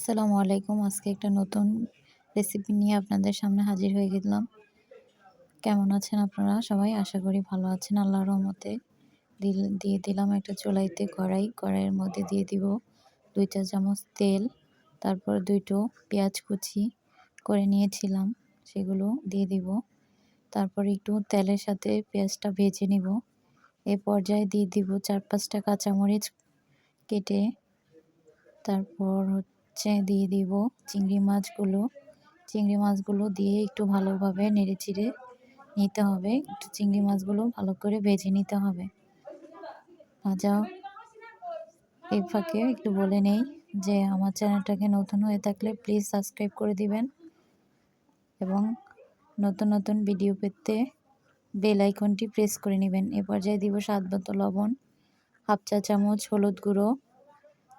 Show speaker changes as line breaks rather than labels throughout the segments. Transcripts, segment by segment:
আসসালামু আলাইকুম। আজকে একটা নতুন রেসিপি নিয়ে আপনাদের সামনে হাজির হয়ে গেলাম। কেমন আছেন আপনারা? সবাই আশা করি ভালো আছেন। আল্লাহর রহমতে দিয়ে দিলাম একটা চুলাইতে কড়াই। কড়াইয়ের মধ্যে দিয়ে দিব দুই চা চামচ তেল, তারপর দুইটো পেঁয়াজ কুচি করে নিয়েছিলাম, সেগুলো দিয়ে দিব। তারপর একটু তেলের সাথে পেঁয়াজটা ভেজে নিব। এ পর্যায়ে দিয়ে দিব চার পাঁচটা কাঁচামরিচ কেটে, তারপর দিয়ে দিব চিংড়ি মাছগুলো। চিংড়ি মাছগুলো দিয়ে একটু ভালোভাবে নেড়ে চিড়ে নিতে হবে। একটু চিংড়ি মাছগুলো ভালো করে ভেজে নিতে হবে। ভাজা এই ফাঁকে একটু বলে নেই যে আমার চ্যানেলটাকে নতুন হয়ে থাকলে প্লিজ সাবস্ক্রাইব করে দিবেন এবং নতুন নতুন ভিডিও পেতে বেল আইকনটি প্রেস করে নেবেন। এ পর্যায়ে দিব স্বাদ মতো লবণ, হাফ চা চামচ হলুদ গুঁড়ো,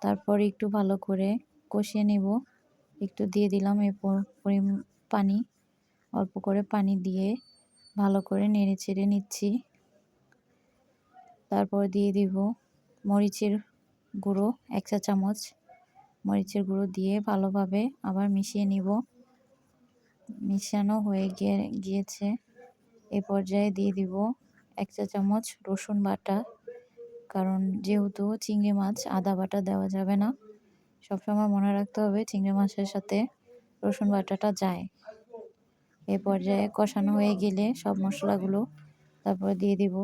তারপর একটু ভালো করে কষিয়ে নেব। একটু দিয়ে দিলাম এরপর পানি। অল্প করে পানি দিয়ে ভালো করে নেড়ে চেড়ে নিচ্ছি। তারপর দিয়ে দিব মরিচের গুঁড়ো, এক চা চামচ। মরিচের গুঁড়ো দিয়ে ভালোভাবে আবার মিশিয়ে নিব। মিশানো হয়ে গিয়ে, গিয়েছে। এ পর্যায়ে দিয়ে দিব এক চা চামচ রসুন বাটা। কারণ যেহেতু চিংড়ি মাছ আদা বাটা দেওয়া যাবে না। সবসময় মনে রাখতে হবে চিংড়ি মাছের সাথে রসুন বাটাটা যায়। এ পর্যায়ে কষানো হয়ে গেলে সব মশলাগুলো তারপরে দিয়ে দিব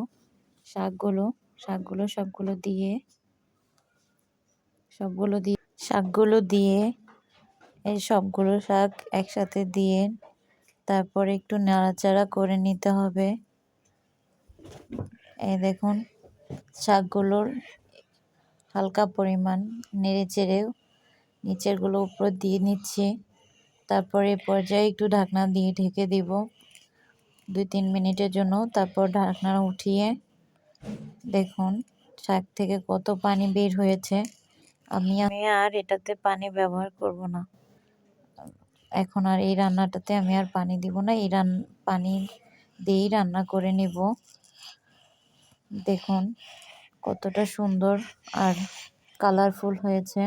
শাকগুলো। শাকগুলো সবগুলো দিয়ে সবগুলো দিয়ে, শাকগুলো দিয়ে, এই সবগুলো শাক একসাথে দিয়ে তারপরে একটু নাড়াচাড়া করে নিতে হবে। এই দেখুন, শাকগুলোর হালকা পরিমাণ নেড়ে চেড়ে নিচেরগুলো উপর দিয়ে নিচ্ছি। তারপরে পর্যায়ে একটু ঢাকনা দিয়ে ঢেকে দিব। দুই তিন মিনিটের জন্য তারপর ঢাকনা উঠিয়ে দেখুন শাক থেকে কত পানি বের হয়েছে। আমি আমি আর এটাতে পানি ব্যবহার করব না। এখন আর এই রান্নাটাতে আমি আর পানি দিব না। এই রান, পানি দিয়েই রান্না করে নিব। দেখুন কতটা সুন্দর আর কালারফুল হয়েছে।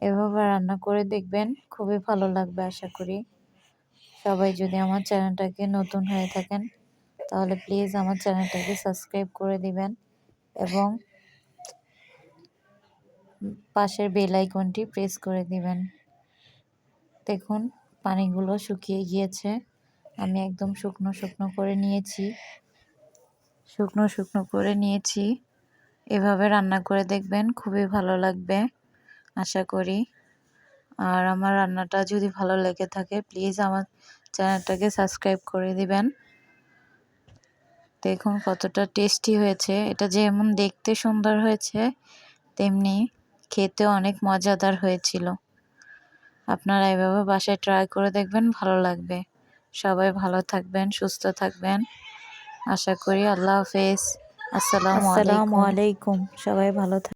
এভাবে রান্না করে দেখবেন খুবই ভালো লাগবে আশা করি। সবাই যদি আমার চ্যানেলটাকে নতুন হয়ে থাকেন, তাহলে প্লিজ আমার চ্যানেলটাকে সাবস্ক্রাইব করে দিবেন এবং পাশের বেল আইকনটি প্রেস করে দিবেন। দেখুন, পানিগুলো শুকিয়ে গিয়েছে। আমি একদম শুকনো শুকনো করে নিয়েছি। শুকনো শুকনো করে নিয়েছি। এভাবে রান্না করে দেখবেন খুবই ভালো লাগবে। আশা করি। আর আমার রান্নাটা যদি ভালো লেগে থাকে প্লিজ আমার চ্যানেলটাকে সাবস্ক্রাইব করে দিবেন। দেখুন কতটা টেস্টি হয়েছে। এটা যেমন দেখতে সুন্দর হয়েছে, তেমনি খেতে অনেক মজাদার হয়েছিল। আপনারা এভাবে বাসায় ট্রাই করে দেখবেন, ভালো লাগবে। সবাই ভালো থাকবেন, সুস্থ থাকবেন। আশা করি আল্লাহ হাফেজ। আসসালামু আলাইকুম। সবাই ভালো থাকবেন